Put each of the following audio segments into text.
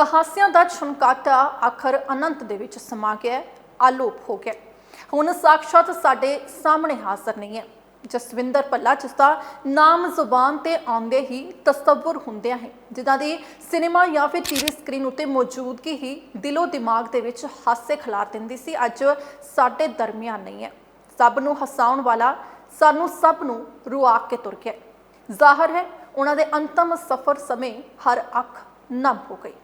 ਤਾਂ ਦਾ ਛਣਕਾਟਾ ਆਖਰ ਅਨੰਤ ਦੇ ਵਿੱਚ ਸਮਾ ਗਿਆ ਆਲੋਪ ਹੋ ਗਿਆ ਹੁਣ ਸਾਕਸ਼ਾਤ ਸਾਡੇ ਸਾਹਮਣੇ ਹਾਜ਼ਰ ਨਹੀਂ ਹੈ। ਜਸਵਿੰਦਰ ਭੱਲਾ, ਜਿਸ ਦਾ ਨਾਮ ਜ਼ੁਬਾਨ ਤੇ ਆਉਂਦੇ ਹੀ ਤਸੱਵੁਰ ਹੁੰਦਿਆਂ ਹੈ, ਜਿਨ੍ਹਾਂ ਦੀ ਸਿਨੇਮਾ ਜਾਂ ਫਿਰ ਟੀਵੀ ਸਕਰੀਨ ਉੱਤੇ ਮੌਜੂਦਗੀ ਹੀ ਦਿਲੋਂ ਦਿਮਾਗ ਦੇ ਵਿੱਚ ਹਾਸੇ ਖਿਲਾਰ ਦਿੰਦੀ ਸੀ। ਅੱਜ ਸਾਡੇ ਦਰਮਿਆਨ ਨਹੀਂ ਹੈ। ਸਭ ਨੂੰ ਹਸਾਉਣ ਵਾਲਾ ਸਾਨੂੰ ਸਭ ਨੂੰ ਰੁਆ ਕੇ ਤੁਰ ਗਿਆ ਜ਼ਾਹਰ ਹੈ, ਉਹਨਾਂ ਦੇ ਅੰਤਮ ਸਫ਼ਰ ਸਮੇਂ ਹਰ ਅੱਖ ਨਮ ਹੋ ਗਈ।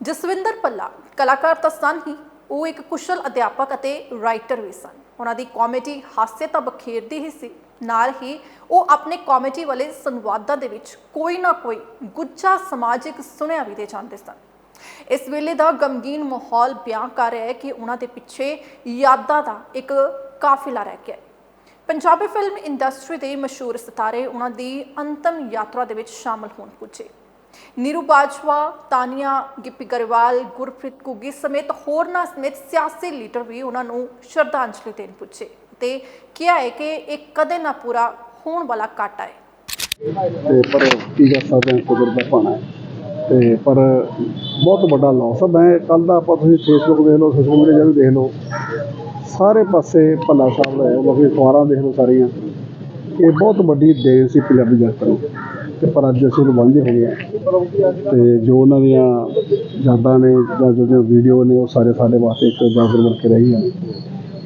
ਜਸਵਿੰਦਰ ਪੱਲਾ ਕਲਾਕਾਰ ਤਾਂ ਸਨ ਹੀ, ਉਹ ਇੱਕ ਕੁਸ਼ਲ ਅਧਿਆਪਕ ਅਤੇ ਰਾਈਟਰ ਵੀ ਸਨ। ਉਹਨਾਂ ਦੀ ਕਾਮੇਡੀ ਹਾਸੇ ਤਾਂ ਬਖੇਰਦੀ ਹੀ ਸੀ। ਨਾਲ ਹੀ ਉਹ ਆਪਣੇ ਕਾਮੇਡੀ ਵਾਲੇ ਸੰਵਾਦਾਂ ਦੇ ਵਿੱਚ ਕੋਈ ਨਾ ਕੋਈ ਗੁੱਝਾ ਸਮਾਜਿਕ ਸੁਣਿਆ ਵੀ ਦੇ ਜਾਂਦੇ ਸਨ। ਇਸ ਵੇਲੇ ਦਾ ਗਮਗੀਨ ਮਾਹੌਲ ਬਿਆਨ ਕਰ ਰਿਹਾ ਹੈ ਕਿ ਉਹਨਾਂ ਦੇ ਪਿੱਛੇ ਯਾਦਾਂ ਦਾ ਇੱਕ ਕਾਫਿਲਾ ਰਹਿ ਗਿਆ ਪੰਜਾਬੀ ਫਿਲਮ ਇੰਡਸਟਰੀ ਦੇ ਮਸ਼ਹੂਰ ਸਿਤਾਰੇ ਉਹਨਾਂ ਦੀ ਅੰਤਮ ਯਾਤਰਾ ਦੇ ਵਿੱਚ ਸ਼ਾਮਲ ਹੋਣ ਪੁੱਜੇ। ਨੀਰੂ ਬਾਜਵਾ, ਤਾਨੀਆ, ਗਿੱਪੀ ਗਰੇਵਾਲ, ਗੁਰਪ੍ਰੀਤ ਘੁੱਗੀ ਸਮੇਤ ਹੋਰਨਾਂ ਸਮੇਤ ਸਿਆਸੀ ਲੀਡਰ ਵੀ ਉਹਨਾਂ ਨੂੰ ਸ਼ਰਧਾਂਜਲੀ ਦੇਣ ਪੁੱਜੇ ਤੇ ਕਿਹਾ ਹੈ ਕਿ ਇਹ ਕਦੇ ਨਾ ਪੂਰਾ ਹੋਣ ਵਾਲਾ ਘਾਟਾ ਹੈ। ਤੇ ਪਰ ਕੀ ਕਰ ਸਕਦੇ ਹਾਂ, ਕੁਦਰਤ ਦਾ ਹੈ। ਤੇ ਪਰ ਬਹੁਤ ਵੱਡਾ ਲਾਸ ਹੈ। ਮੈਂ ਕੱਲ ਦਾ ਆਪਾਂ ਤੁਸੀਂ ਫੇਸਬੁੱਕ ਦੇਖ ਲਓ ਸੋਸ਼ਲ ਮੀਡੀਆ ਵੀ ਦੇਖ ਲਓ, ਸਾਰੇ ਪਾਸੇ ਭੱਲਾ ਸਾਹਿਬ ਦਾ ਹੈ ਬਾਕੀ ਅਖਬਾਰਾਂ ਦੇਖ ਲਓ ਸਾਰੀਆਂ। ਇਹ ਬਹੁਤ ਵੱਡੀ ਦੇਣ ਸੀ ਪੰਜਾਬੀ ਜਨਤਾ ਨੂੰ। ਤੇ ਪਰ ਅੱਜ ਅਸੀਂ ਉਹਨੂੰ ਵਾਂਝੇ ਹੋ। ਗਏ ਹਾਂ। ਤੇ ਜੋ ਉਹਨਾਂ ਦੀਆਂ ਯਾਦਾਂ ਨੇ ਜਾਂ ਜੋ ਵੀਡੀਓ ਨੇ ਉਹ ਸਾਰੇ ਸਾਡੇ ਵਾਸਤੇ ਇੱਕ ਜਾਗਰ ਬਣ ਕੇ ਰਹੀ ਹਨ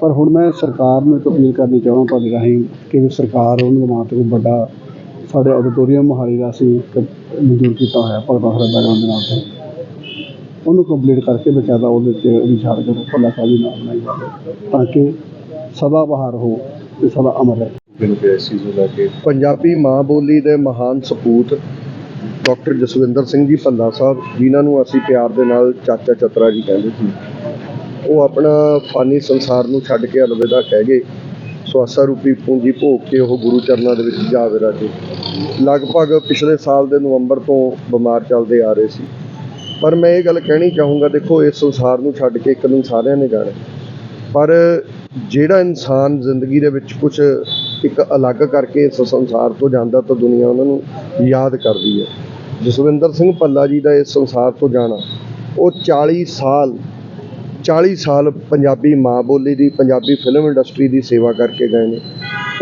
ਪਰ ਹੁਣ ਮੈਂ ਸਰਕਾਰ ਨੂੰ ਇੱਕ ਅਪੀਲ ਕਰਨੀ ਚਾਹੁੰਦਾ ਤੁਹਾਡੇ ਰਾਹੀਂ ਕਿ ਵੀ ਸਰਕਾਰ ਉਹਨਾਂ ਦੇ ਨਾਂ ਤੇ ਕੋਈ ਵੱਡਾ ਸਾਡੇ ਆਡੀਟੋਰੀਅਮ ਮੋਹਾਲੀ ਦਾ ਅਸੀਂ ਮਨਜ਼ੂਰ ਕੀਤਾ ਹੋਇਆ ਭਗਤਾਂ ਸਰਦਾ ਦੇ ਨਾਮ ਤੇ। ਉਹਨੂੰ ਕੰਪਲੀਟ ਕਰਕੇ ਬਕਾਇਦਾ ਉਹਦੇ ਤੇ ਉਹਦੀ ਕਰੋ, ਭੱਲਾ ਸਾਹਿਬ ਦੀ ਨਾਮ ਬਣਾਈ ਜਾਵੇ, ਤਾਂ ਕਿ ਸਦਾ ਬਹਾਰ ਹੋ ਤੇ ਸਦਾ ਅਮਰ ਰਹੇ। ਮੈਨੂੰ ਕਿ ਇਸ ਚੀਜ਼ ਨੂੰ ਲੈ ਕੇ। ਪੰਜਾਬੀ ਮਾਂ ਬੋਲੀ ਦੇ ਮਹਾਨ ਸਪੂਤ ਡਾਕਟਰ ਜਸਵਿੰਦਰ ਸਿੰਘ ਜੀ ਭੱਲਾ ਸਾਹਿਬ, ਜਿਨ੍ਹਾਂ ਨੂੰ ਅਸੀਂ ਪਿਆਰ ਦੇ ਨਾਲ ਚਾਚਾ ਚਤਰਾ ਜੀ ਕਹਿੰਦੇ ਸੀ। ਉਹ ਆਪਣਾ ਫਾਨੀ ਸੰਸਾਰ ਨੂੰ ਛੱਡ ਕੇ ਅਲਵਿਦਾ ਕਹਿ ਗਏ। ਸਵਾਸਾ ਰੂਪੀ ਪੂੰਜੀ ਭੋਗ ਕੇ ਉਹ ਗੁਰੂ ਚਰਨਾਂ ਦੇ ਵਿੱਚ ਜਾ ਵਿਰਾਜੇ ਲਗਭਗ ਪਿਛਲੇ ਸਾਲ ਦੇ ਨਵੰਬਰ ਤੋਂ ਬਿਮਾਰ ਚੱਲਦੇ ਆ ਰਹੇ ਸੀ। ਪਰ ਮੈਂ ਇਹ ਗੱਲ ਕਹਿਣੀ ਚਾਹੂੰਗਾ, ਦੇਖੋ, ਇਸ ਸੰਸਾਰ ਨੂੰ ਛੱਡ ਕੇ ਇੱਕ ਦਿਨ ਸਾਰਿਆਂ ਨੇ ਜਾਣਾ। ਪਰ ਜਿਹੜਾ ਇਨਸਾਨ ਜ਼ਿੰਦਗੀ ਦੇ ਵਿੱਚ ਕੁਝ ਇੱਕ ਅਲੱਗ ਕਰਕੇ ਇਸ ਸੰਸਾਰ ਤੋਂ ਜਾਂਦਾ ਤਾਂ ਦੁਨੀਆ ਉਹਨਾਂ ਨੂੰ ਯਾਦ ਕਰਦੀ ਹੈ। ਜਸਵਿੰਦਰ ਸਿੰਘ ਭੱਲਾ ਜੀ ਦਾ ਇਸ ਸੰਸਾਰ ਤੋਂ ਜਾਣਾ, ਉਹ 40 ਸਾਲ 40 ਸਾਲ ਪੰਜਾਬੀ ਮਾਂ ਬੋਲੀ ਦੀ, ਪੰਜਾਬੀ ਫਿਲਮ ਇੰਡਸਟਰੀ ਦੀ ਸੇਵਾ ਕਰਕੇ ਗਏ ਨੇ।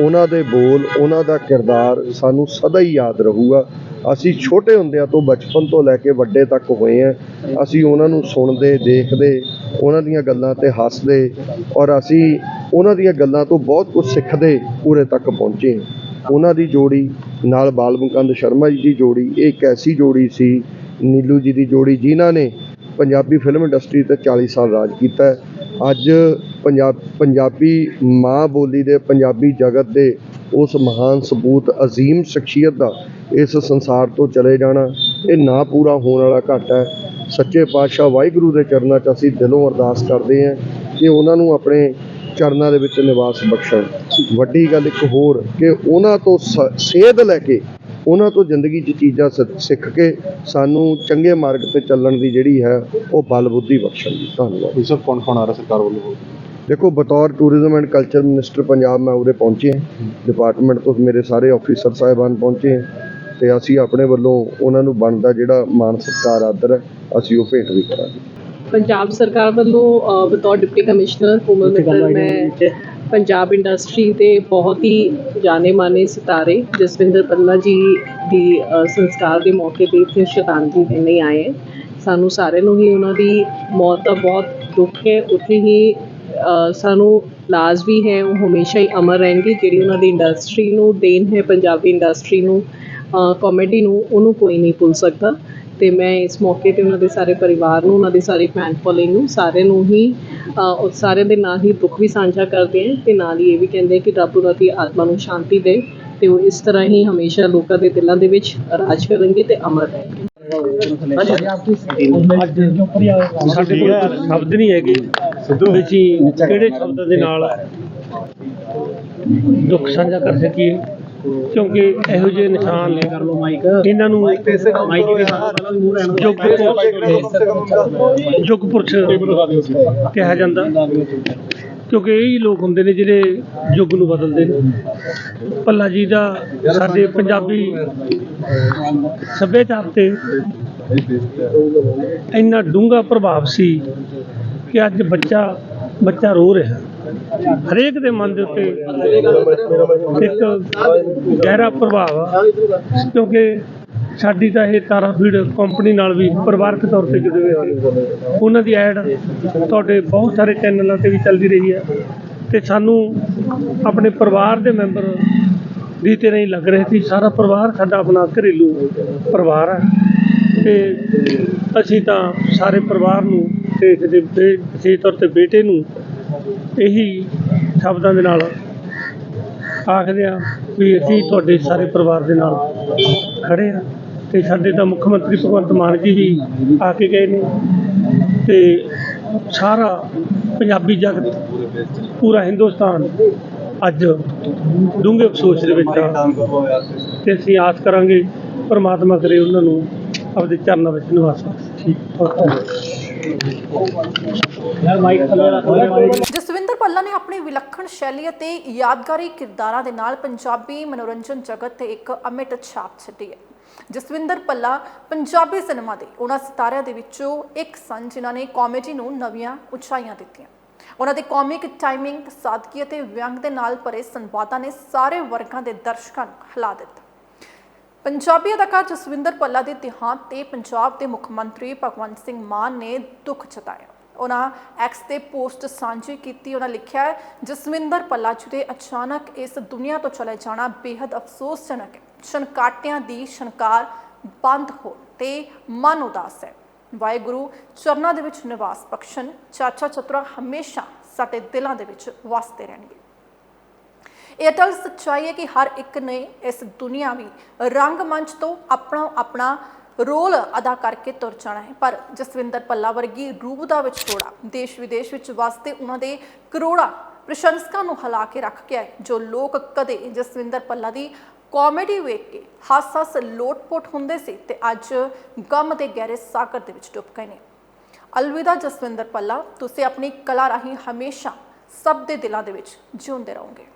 ਉਹਨਾਂ ਦੇ ਬੋਲ, ਉਹਨਾਂ ਦਾ ਕਿਰਦਾਰ ਸਾਨੂੰ ਸਦਾ ਹੀ ਯਾਦ ਰਹੂਗਾ। ਅਸੀਂ ਛੋਟੇ ਹੁੰਦਿਆਂ ਤੋਂ ਬਚਪਨ ਤੋਂ ਲੈ ਕੇ ਵੱਡੇ ਤੱਕ ਹੋਏ ਆ ਅਸੀਂ ਉਹਨਾਂ ਨੂੰ ਸੁਣਦੇ, ਦੇਖਦੇ, ਉਹਨਾਂ ਦੀਆਂ ਗੱਲਾਂ ਤੇ ਹੱਸਦੇ ਔਰ ਅਸੀਂ ਉਹਨਾਂ ਦੀਆਂ ਗੱਲਾਂ ਤੋਂ ਬਹੁਤ ਕੁਝ ਸਿੱਖਦੇ ਪੂਰੇ ਤੱਕ ਪਹੁੰਚੇ ਉਹਨਾਂ ਦੀ ਜੋੜੀ ਨਾਲ ਬਾਲਮੁਕੰਦ ਸ਼ਰਮਾ ਜੀ ਦੀ ਜੋੜੀ, ਇਹ ਇੱਕ ਐਸੀ ਜੋੜੀ ਸੀ, ਨੀਲੂ ਜੀ ਦੀ ਜੋੜੀ, ਜਿਨ੍ਹਾਂ ਨੇ ਪੰਜਾਬੀ ਫਿਲਮ ਇੰਡਸਟਰੀ ਤੇ 40 ਸਾਲ ਰਾਜ ਕੀਤਾ। ਅੱਜ ਪੰਜਾਬ ਪੰਜਾਬੀ ਮਾਂ ਬੋਲੀ ਦੇ, ਪੰਜਾਬੀ ਜਗਤ ਦੇ ਉਸ ਮਹਾਨ ਸਬੂਤ ਅਜ਼ੀਮ ਸ਼ਖਸੀਅਤ ਦਾ ਇਸ ਸੰਸਾਰ ਤੋਂ ਚਲੇ ਜਾਣਾ, ਇਹ ਨਾ ਪੂਰਾ ਹੋਣ ਵਾਲਾ ਘਾਟਾ ਹੈ। ਸੱਚੇ ਪਾਤਸ਼ਾਹ ਵਾਹਿਗੁਰੂ ਦੇ ਚਰਨਾਂ 'ਚ ਅਸੀਂ ਦਿਲੋਂ ਅਰਦਾਸ ਕਰਦੇ ਹਾਂ ਕਿ ਉਹਨਾਂ ਨੂੰ ਆਪਣੇ ਚਰਨਾਂ ਦੇ ਵਿੱਚ ਨਿਵਾਸ ਬਖਸ਼ਣ। ਵੱਡੀ ਗੱਲ ਇੱਕ ਹੋਰ ਕਿ ਉਹਨਾਂ ਤੋਂ ਸੇਧ ਲੈ ਕੇ ਉਹਨਾਂ ਤੋਂ ਜ਼ਿੰਦਗੀ 'ਚ ਚੀਜ਼ਾਂ ਸਿੱਖ ਕੇ ਸਾਨੂੰ ਚੰਗੇ ਮਾਰਗ ਤੇ ਚੱਲਣ ਦੀ ਜਿਹੜੀ ਹੈ ਉਹ ਬਲ ਬੁੱਧੀ ਬਖਸ਼ਣ ਦੀ। ਧੰਨਵਾਦ। ਸਭ ਕੌਣ ਕੌਣ ਆ ਰਿਹਾ ਸਰਕਾਰ ਵੱਲੋਂ? ਦੇਖੋ ਬਤੌਰ tourism and culture minister Punjab ਮੈਂ ਉਰੇ ਪਹੁੰਚੇ ਹਾਂ। ਡਿਪਾਰਟਮੈਂਟ ਤੋਂ ਮੇਰੇ ਸਾਰੇ ਆਫੀਸਰ ਸਾਹਿਬਾਨ ਪਹੁੰਚੇ ਤੇ ਅਸੀਂ ਆਪਣੇ ਵੱਲੋਂ ਉਹਨਾਂ ਨੂੰ ਬਣਦਾ ਜਿਹੜਾ ਮਾਨ ਸਤਿਕਾਰ ਆਦਰ ਅਸੀਂ ਉਹ ਭੇਟ ਵੀ ਕਰਾਂਗੇ। ਪੰਜਾਬ ਸਰਕਾਰ ਵੱਲੋਂ ਬਤੌਰ ਡਿਪਟੀ ਕਮਿਸ਼ਨਰ ਕੋਮਲ ਮਿੱਤਲ ਮੈਂ ਪੰਜਾਬ ਇੰਡਸਟਰੀ ਦੇ ਬਹੁਤ ਹੀ ਜਾਣੇ ਮਾਨੇ ਸਿਤਾਰੇ ਜਸਵਿੰਦਰ ਪੱਲਾ ਜੀ ਦੀ ਸੰਸਕਾਰ ਦੇ ਮੌਕੇ ਤੇ ਇੱਥੇ ਸ਼ਰਧਾਂਜਲੀ ਦੇਣੇ ਆਏ ਹਾਂ। ਸਾਨੂੰ ਸਾਰਿਆਂ ਨੂੰ ਹੀ ਉਹਨਾਂ ਦੀ ਮੌਤ ਦਾ ਬਹੁਤ ਦੁੱਖ ਹੈ। ਉੱਥੇ ਹੀ ਸਾਨੂੰ ਲਾਜ਼ ਵੀ ਹੈ ਉਹ ਹਮੇਸ਼ਾ ਹੀ ਅਮਰ ਰਹਿਣਗੇ। ਜਿਹੜੀ ਉਹਨਾਂ ਦੀ ਇੰਡਸਟਰੀ ਨੂੰ ਦੇਣ ਹੈ ਪੰਜਾਬੀ ਇੰਡਸਟਰੀ ਨੂੰ ਕਾਮੇਡੀ ਨੂੰ ਉਹਨੂੰ ਕੋਈ ਨਹੀਂ ਭੁੱਲ ਸਕਦਾ। ਤੇ ਮੈਂ ਇਸ ਮੌਕੇ ਤੇ ਉਹਨਾਂ ਦੇ ਸਾਰੇ ਪਰਿਵਾਰ ਨੂੰ ਉਹਨਾਂ ਦੀ ਸਾਰੀ ਫੈਨ ਫੋਲੋਇੰਗ ਨੂੰ ਸਾਰੇ ਨੂੰ ਹੀ ਸਾਰਿਆਂ ਦੇ ਨਾਲ ਹੀ ਦੁੱਖ ਵੀ ਸਾਂਝਾ ਕਰਦੇ ਹਾਂ ਤੇ ਨਾਲ ਹੀ ਇਹ ਵੀ ਕਹਿੰਦੇ ਕਿ ਰੱਬ ਉਹਨਾਂ ਦੀ ਆਤਮਾ ਨੂੰ ਸ਼ਾਂਤੀ ਦੇ ਤੇ ਉਹ ਇਸ ਤਰ੍ਹਾਂ ਹੀ ਹਮੇਸ਼ਾ ਲੋਕਾਂ ਦੇ ਦਿਲਾਂ ਦੇ ਵਿੱਚ ਰਾਜ ਕਰਨਗੇ ਤੇ ਅਮਰ ਰਹਿਣਗੇ। ਸਾਡੇ ਕੋਲ ਸ਼ਬਦ ਨਹੀਂ ਹੈਗੇ। ਵਿੱਚ ਹੀ ਕਿਹੜੇ ਸ਼ਬਦ ਦੇ ਨਾਲ ਦੁੱਖ ਸਾਂਝਾ ਕਰ ਸਕੀਏ? ਕਿਉਂਕਿ ਇਹੋ ਜਿਹੇ ਨਿਸ਼ਾਨ ਨੇ। ਇਹਨਾਂ ਨੂੰ ਯੁੱਗ ਯੁੱਗ ਪੁਰਸ਼ ਕਿਹਾ ਜਾਂਦਾ। ਕਿਉਂਕਿ ਇਹ ਹੀ ਲੋਕ ਹੁੰਦੇ ਨੇ ਜਿਹੜੇ ਯੁੱਗ ਨੂੰ ਬਦਲਦੇ ਨੇ। ਭੱਲਾ ਜੀ ਦਾ ਸਾਡੇ ਪੰਜਾਬੀ ਸੱਭਿਆਚਾਰ ਤੇ ਇੰਨਾ ਡੂੰਘਾ ਪ੍ਰਭਾਵ ਸੀ ਕਿ ਅੱਜ ਬੱਚਾ ਬੱਚਾ ਰੋ ਰਿਹਾ। ਹਰੇਕ ਦੇ ਮਨ ਦੇ ਉੱਤੇ ਇੱਕ ਗਹਿਰਾ ਪ੍ਰਭਾਵ ਆ। ਕਿਉਂਕਿ ਸਾਡੀ ਤਾਂ ਇਹ ਤਾਰਾਫੀਡ ਕੰਪਨੀ ਨਾਲ ਵੀ ਪਰਿਵਾਰਕ ਤੌਰ ਤੇ ਜੁੜੇ ਹੋਏ ਉਹਨਾਂ ਦੀ ਐਡ ਤੁਹਾਡੇ ਬਹੁਤ ਸਾਰੇ ਚੈਨਲਾਂ ਤੇ ਵੀ ਚੱਲਦੀ ਰਹੀ ਹੈ। ਤੇ ਸਾਨੂੰ ਆਪਣੇ ਪਰਿਵਾਰ ਦੇ ਮੈਂਬਰ ਦੀ ਤਰ੍ਹਾਂ ਹੀ ਲੱਗ ਰਹੇ ਸੀ। ਸਾਰਾ ਪਰਿਵਾਰ ਸਾਡਾ ਆਪਣਾ ਘਰੇਲੂ ਪਰਿਵਾਰ ਹੈ ਤੇ ਅਸੀਂ ਤਾਂ ਸਾਰੇ ਪਰਿਵਾਰ ਨੂੰ ਤੇ ਇਹਦੇ ਵਿਸ਼ੇਸ਼ ਤੌਰ ਤੇ ਬੇਟੇ ਨੂੰ ਇਹੀ ਸ਼ਬਦਾਂ ਦੇ ਨਾਲ ਆਖਦੇ ਆ ਵੀ ਅਸੀਂ ਤੁਹਾਡੇ ਸਾਰੇ ਪਰਿਵਾਰ ਦੇ ਨਾਲ ਖੜੇ ਆ ਤੇ ਸਾਡੇ ਤਾਂ ਮੁੱਖ ਮੰਤਰੀ ਭਗਵੰਤ ਮਾਨ ਜੀ ਵੀ ਆ ਕੇ ਗਏ ਨੇ ਤੇ ਸਾਰਾ ਪੰਜਾਬੀ ਜਗਤ, ਪੂਰਾ ਹਿੰਦੁਸਤਾਨ ਅੱਜ ਡੂੰਘੇ ਅਫਸੋਸ ਦੇ ਵਿੱਚ ਆ ਤੇ ਅਸੀਂ ਆਸ ਕਰਾਂਗੇ ਪਰਮਾਤਮਾ ਕਰੇ ਉਹਨਾਂ ਨੂੰ ਆਪਦੇ ਚਰਨਾਂ ਵਿੱਚ ਨਿਵਾਸ ਠੀਕ। ਬਹੁਤ ਧੰਨਵਾਦ। ਜਸਵਿੰਦਰ ਪੱਲਾ ਨੇ ਆਪਣੀ ਵਿਲੱਖਣ ਸ਼ੈਲੀ ਅਤੇ ਯਾਦਗਾਰੀ ਕਿਰਦਾਰਾਂ ਦੇ ਨਾਲ ਪੰਜਾਬੀ ਮਨੋਰੰਜਨ ਜਗਤ ਤੇ ਇੱਕ ਅਮਿਟ ਛਾਪ ਛੱਡੀ ਹੈ। ਜਸਵਿੰਦਰ ਪੱਲਾ ਪੰਜਾਬੀ ਸਿਨੇਮਾ ਦੇ ਉਹਨਾਂ ਸਿਤਾਰਿਆਂ ਦੇ ਵਿੱਚੋਂ ਇੱਕ ਸਨ ਜਿਨ੍ਹਾਂ ਨੇ ਕਾਮੇਡੀ ਨੂੰ ਨਵੀਆਂ ਉਚਾਈਆਂ ਦਿੱਤੀਆਂ। ਉਹਨਾਂ ਦੇ ਕਾਮਿਕ ਟਾਈਮਿੰਗ ਸਾਦਗੀ ਅਤੇ ਵਿਅੰਗ ਦੇ ਨਾਲ ਭਰੇ ਸੰਵਾਦਾਂ ਨੇ ਸਾਰੇ ਵਰਗਾਂ ਦੇ ਦਰਸ਼ਕਾਂ ਨੂੰ ਹਿਲਾ ਦਿੱਤਾ। ਪੰਜਾਬੀ ਅਦਾਕਾਰ ਜਸਵਿੰਦਰ ਪੱਲਾ ਦੇ ਦੇਹਾਂਤ ਤੇ ਪੰਜਾਬ ਦੇ ਮੁੱਖ ਮੰਤਰੀ ਭਗਵੰਤ ਸਿੰਘ ਮਾਨ ਨੇ ਦੁੱਖ ਜਤਾਇਆ। ਉਹਨਾਂ ਐਕਸ ਤੇ ਪੋਸਟ ਸਾਂਝੀ ਕੀਤੀ। ਉਹਨਾਂ ਲਿਖਿਆ ਜਸਵਿੰਦਰ ਪੱਲਾ ਜੀ ਦੇ ਅਚਾਨਕ ਇਸ ਦੁਨੀਆ ਤੋਂ ਚਲੇ ਜਾਣਾ ਬੇहद ਅਫਸੋਸਜਨਕ ਹੈ। ਛਣਕਾਟਿਆਂ ਦੀ ਛਣਕਾਰ ਬੰਦ ਹੋ ਤੇ ਮਨ ਉਦਾਸ ਹੈ। ਵਾਹਿਗੁਰੂ, ਚਰਨਾਂ ਦੇ ਵਿੱਚ ਨਿਵਾਸ ਬਖਸ਼ਣ। ਚਾਚਾ ਚਤਰਾ ਹਮੇਸ਼ਾ ਸਾਡੇ ਦਿਲਾਂ ਦੇ ਵਿੱਚ ਵਸਦੇ ਰਹਿਣਗੇ। ਇਹ ਅਟਲ ਸੱਚਾਈ ਹੈ ਕਿ ਹਰ ਇੱਕ ਨੇ ਇਸ ਦੁਨੀਆਵੀ ਰੰਗਮੰਚ ਤੋਂ ਆਪਣਾ ਆਪਣਾ ਰੋਲ ਅਦਾ ਕਰਕੇ ਤੁਰ ਜਾਣਾ ਹੈ। ਪਰ ਜਸਵਿੰਦਰ ਪੱਲਾ ਵਰਗੀ ਰੂਪ ਦਾ ਵਿਛੋੜਾ ਦੇਸ਼ ਵਿਦੇਸ਼ ਵਿੱਚ ਵਸਦੇ ਉਹਨਾਂ ਦੇ ਕਰੋੜਾਂ ਪ੍ਰਸ਼ੰਸਕਾਂ ਨੂੰ ਹਿਲਾ ਕੇ ਰੱਖ ਗਿਆ ਹੈ, ਜੋ ਲੋਕ ਕਦੇ ਜਸਵਿੰਦਰ ਪੱਲਾ ਦੀ ਕਾਮੇਡੀ ਵੇਖ ਕੇ ਹੱਸ-ਹੱਸ, ਲੋਟ-ਪੋਟ ਹੁੰਦੇ ਸੀ ਤੇ ਅੱਜ ਗਮ ਦੇ ਗਹਿਰੇ ਸਾਗਰ ਦੇ ਵਿੱਚ ਡੁੱਬ ਗਏ ਨੇ। ਅਲਵਿਦਾ ਜਸਵਿੰਦਰ ਪੱਲਾ ਤੁਸੀਂ ਆਪਣੀ ਕਲਾ ਰਾਹੀਂ ਹਮੇਸ਼ਾ ਸਭ ਦੇ ਦਿਲਾਂ ਦੇ ਵਿੱਚ ਜਿਉਂਦੇ ਰਹੋਗੇ।